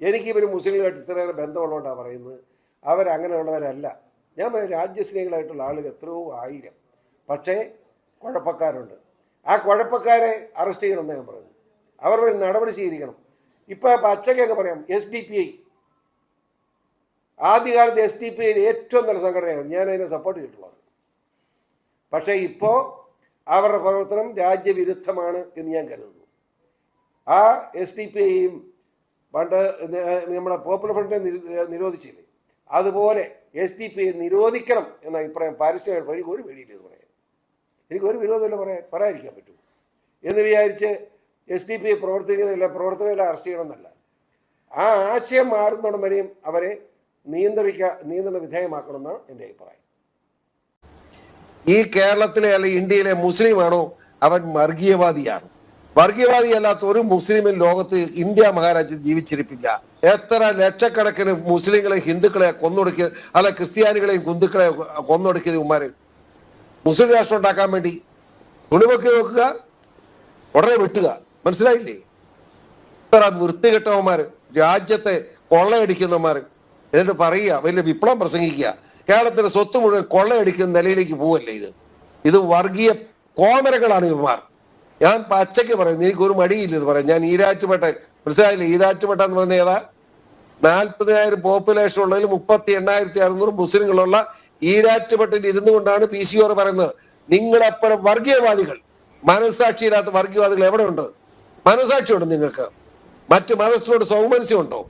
എനിക്ക് ഇവർ മുസ്ലിങ്ങളായിട്ട് ഇത്രയേറെ ബന്ധമുള്ളതുകൊണ്ടാണ് പറയുന്നത്. അവരങ്ങനെയുള്ളവരല്ല. ഞാൻ പറയും രാജ്യസ്നേഹികളായിട്ടുള്ള ആളുകൾ എത്രയോ ആയിരം. പക്ഷേ കുഴപ്പക്കാരുണ്ട്. ആ കുഴപ്പക്കാരെ അറസ്റ്റ് ചെയ്യണമെന്ന് ഞാൻ പറയുന്നു ഒരു നടപടി സ്വീകരിക്കണം. ഇപ്പോൾ പച്ചക്കൊക്കെ പറയാം എസ് ഡി പി ഐ ആദ്യകാലത്ത് എസ് ഡി പി ഐ ഏറ്റവും നല്ല സംഘടനയാണ് ഞാൻ അതിനെ സപ്പോർട്ട് ചെയ്തിട്ടുള്ളത്. പക്ഷേ ഇപ്പോൾ അവരുടെ പ്രവർത്തനം രാജ്യവിരുദ്ധമാണ് എന്ന് ഞാൻ കരുതുന്നു. ആ എസ് ഡി പി ഐയും പണ്ട് നമ്മുടെ പോപ്പുലർ ഫ്രണ്ടിനെ നിര- നിരോധിച്ചില്ലേ? അതുപോലെ എസ് ഡി പി നിരോധിക്കണം എന്ന അഭിപ്രായം പാരിസ്ഥിതികമായിട്ട് എനിക്ക് ഒരു പേടിയില്ല ഇത് പറയാൻ എനിക്ക് ഒരു വിരോധമില്ല പറയാൻ പറയാതിരിക്കാൻ പറ്റും. എന്ന് വിചാരിച്ച് എസ് ഡി പി പ്രവർത്തിക്കുന്നില്ല പ്രവർത്തനങ്ങളെ അറസ്റ്റ് ചെയ്യണമെന്നല്ല ആ ആശയം മാറുന്നിടം വരെയും അവരെ നിയന്ത്രിക്ക നിയന്ത്രണ വിധേയമാക്കണമെന്നാണ് എന്റെ അഭിപ്രായം. ഈ കേരളത്തിലെ അല്ലെ ഇന്ത്യയിലെ മുസ്ലിമാണോ അവൻ വർഗീയവാദിയാണ്. വർഗീയവാദി അല്ലാത്ത ഒരു മുസ്ലിമും ലോകത്ത് ഇന്ത്യ മഹാരാജ്യം ജീവിച്ചിരിപ്പില്ല. എത്ര ലക്ഷക്കണക്കിന് മുസ്ലിങ്ങളെ ഹിന്ദുക്കളെ കൊന്നൊടുക്കിയ അല്ല ക്രിസ്ത്യാനികളെയും ഹിന്ദുക്കളെ കൊന്നൊടുക്കിയത് ഉമ്മാര്. മുസ്ലിം രാഷ്ട്രം ഉണ്ടാക്കാൻ വേണ്ടി തുണിവെക്കി നോക്കുക ഉടനെ വെട്ടുക. മനസ്സിലായില്ലേ? ഇത്ര വൃത്തികെട്ടവന്മാര് രാജ്യത്തെ കൊള്ളയടിക്കുന്നവന്മാർ എന്നിട്ട് പറയുക വലിയ വിപ്ലവം പ്രസംഗിക്കുക. കേരളത്തിന്റെ സ്വത്ത് മുഴുവൻ കൊള്ളയടിക്കുന്ന നിലയിലേക്ക് പോവല്ലേ ഇത്? ഇത് വർഗീയ കോമരകളാണ് ഇവന്മാർ. ഞാൻ പച്ചയ്ക്ക് പറയുന്നു എനിക്ക് ഒരു മടിയില്ല എന്ന് പറയാം ഞാൻ ഈരാറ്റുപേട്ടൻ മനസ്സിലായില്ലേ? ഈരാറ്റുപേട്ട എന്ന് പറയുന്നത് ഏതാ? നാൽപ്പതിനായിരം പോപ്പുലേഷൻ ഉള്ളതിൽ മുപ്പത്തി എണ്ണായിരത്തി അറുന്നൂറ് മുസ്ലിങ്ങളുള്ള ഈരാറ്റുപെട്ടിൽ ഇരുന്നു കൊണ്ടാണ് പി സി ഓർ പറയുന്നത്. നിങ്ങളപ്പുറം വർഗീയവാദികൾ. മനസ്സാക്ഷിയില്ലാത്ത വർഗീയവാദികൾ എവിടെ ഉണ്ട്? മനസ്സാക്ഷിയുണ്ട് നിങ്ങൾക്ക്. മറ്റു മനസ്സിനോട് സൗമനസ്യമുണ്ടോ?